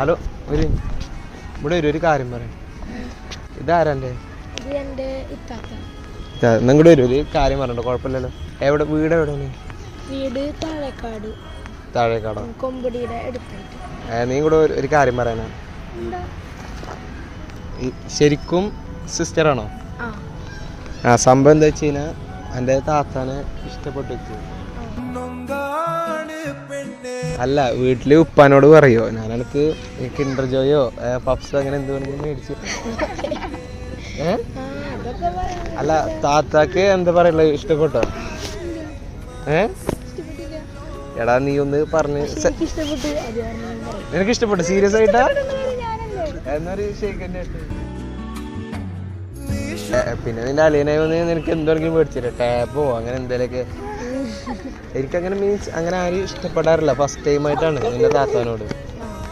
Hello ഒരു ഇവിടെ ഒരു ഒരു കാര്യം പറയാം. ഇതാരന്റെ? നിങ്ങളുടെ ഒരു ഒരു കാര്യം പറഞ്ഞോ കുഴപ്പമില്ലല്ലോ. എവിടെ വീട് എവിടെയാണ്? വീട് താഴേക്കാട്. താഴേക്കാടോ? കൊമ്പടിയുടെ അടുത്തായിട്ട്. നീ കൂടെ ഒരു- കാര്യം പറയാനാ ശരിക്കും സിസ്റ്ററാണോ? ആ. ആ സംഭവം എന്താ വെച്ച് കഴിഞ്ഞാൽ എന്റെ താത്താനെ ഇഷ്ടപ്പെട്ടു അല്ല വീട്ടിൽ ഉപ്പാനോട് പറയോ? ഞാൻ എനിക്ക് കിൻഡർ ജോയോ പപ്സോ അങ്ങനെ എന്ത് വേണമെങ്കിലും മേടിച്ചു. അല്ല താത്താക്ക് എന്താ പറയുള്ളൂ ഇഷ്ടപ്പെട്ടോ? ഏ? എടാ നീ ഒന്ന് പറഞ്ഞ് നിനക്ക് ഇഷ്ടപ്പെട്ടു സീരിയസ് ആയിട്ടാ? എന്നൊരു ഷേക്കന്റെ പിന്നെ നിന്റെ അലീനായി വന്ന് നിനക്ക് എന്തെങ്കിലും മേടിച്ചില്ല ടാപ്പോ അങ്ങനെ എന്തേലൊക്കെ. എനിക്കങ്ങനെ മീൻസ് അങ്ങനെ ആരും ഇഷ്ടപ്പെടാറില്ല. ഫസ്റ്റ് ടൈം ആയിട്ടാണ് എന്റെ താത്താനോട്.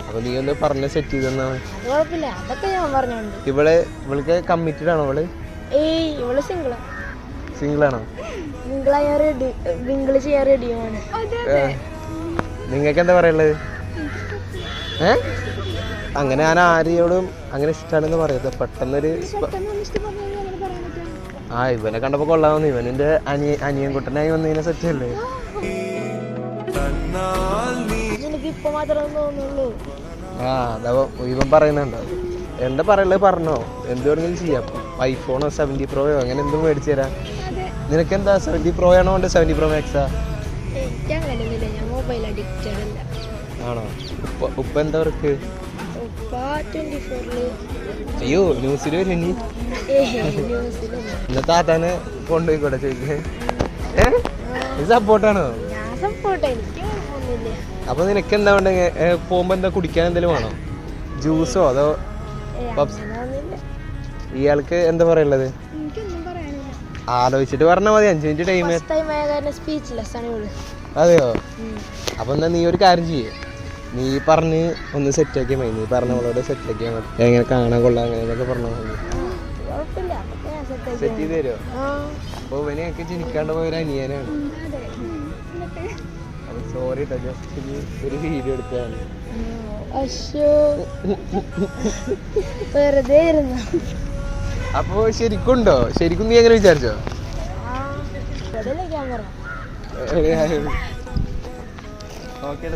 അപ്പൊ നീ ഒന്ന് പറഞ്ഞ് സെറ്റ് ചെയ്തെന്നാണ് അത് കുഴപ്പമില്ല. അതൊക്കെ ഞാൻ പറഞ്ഞോണ്ട്. ഇവൾ ഇവൾക്ക് കമ്മിറ്റഡ് ആണോ അവൾ ഇവൾ സിംഗിൾ ആണോ? നിങ്ങൾക്ക് എന്താ പറയുള്ളത് ഏ? അങ്ങനെ ഞാൻ ആരെയോടും അങ്ങനെ ഇഷ്ടമാണെന്ന് പറയരുത്. പെട്ടെന്നൊരു ആ ഇവനെ കണ്ടപ്പോ കൊള്ളാമെന്ന് ഇവനിന്റെ അനിയ അനിയൻ കുട്ടനായി വന്നതിനെ സെറ്റല്ലേ ആ അതാ ഇവൻ പറയുന്നുണ്ടോ. എന്താ പറയുള്ളത് പറഞ്ഞോ. എന്ത് വേണമെങ്കിലും ചെയ്യാം. ഐഫോണോ സെവന്റി പ്രോയോ അങ്ങനെ എന്തും മേടിച്ചു തരാം. നിനക്ക് എന്താ സെവന്റി പ്രോ ആണോ ഉണ്ട് സെവന്റി പ്രോ മാക്സാ ആണോ? ഉപ്പ ഉപ്പ എന്താ വർക്ക് അയ്യോ ന്യൂസിൽ വരും ഏഹ് ഇന്ന് താത്താനെ കൊണ്ടുപോയിക്കോട്ടെ ചോദിക്കേ. ഏ? ഇത് സപ്പോർട്ടാണോ അപ്പൊ നിനക്ക് എന്താ വേണ്ട? പോകുമ്പോ എന്താ കുടിക്കാൻ എന്തെങ്കിലും വേണോ? ജ്യൂസോ അതോ ഇയാൾക്ക് എന്താ പറയുള്ളത് ആലോചിച്ചിട്ട് പറഞ്ഞാൽ മതി അഞ്ചു മിനിറ്റ് ടൈം അതെയോ. അപ്പൊ എന്നാ നീ ഒരു കാര്യം ചെയ്യേ. നീ പറഞ്ഞ് ഒന്ന് സെറ്റ് ആക്കിയാൽ മതി. നീ പറഞ്ഞവളോട് സെറ്റ് ആക്കിയാൽ മതി. എങ്ങനെ കാണാൻ കൊള്ളാം അങ്ങനെ പറഞ്ഞാൽ മതി. സെറ്റ് ചെയ്ത് തരുമോ ആ. അപ്പോൾ ഇവനെയൊക്കെ ജനിക്കാണ്ട് പോയ ഒരു അനിയനാണ്. അപ്പൊ സോറി ജസ്റ്റ് ഒരു വീഡിയോ എടുത്തതാണ്. അശോ വെറുതെ അപ്പോ ശരിക്കുണ്ടോ? ശരിക്കും നീ എങ്ങനെ വിചാരിച്ചോ? ഓക്കെ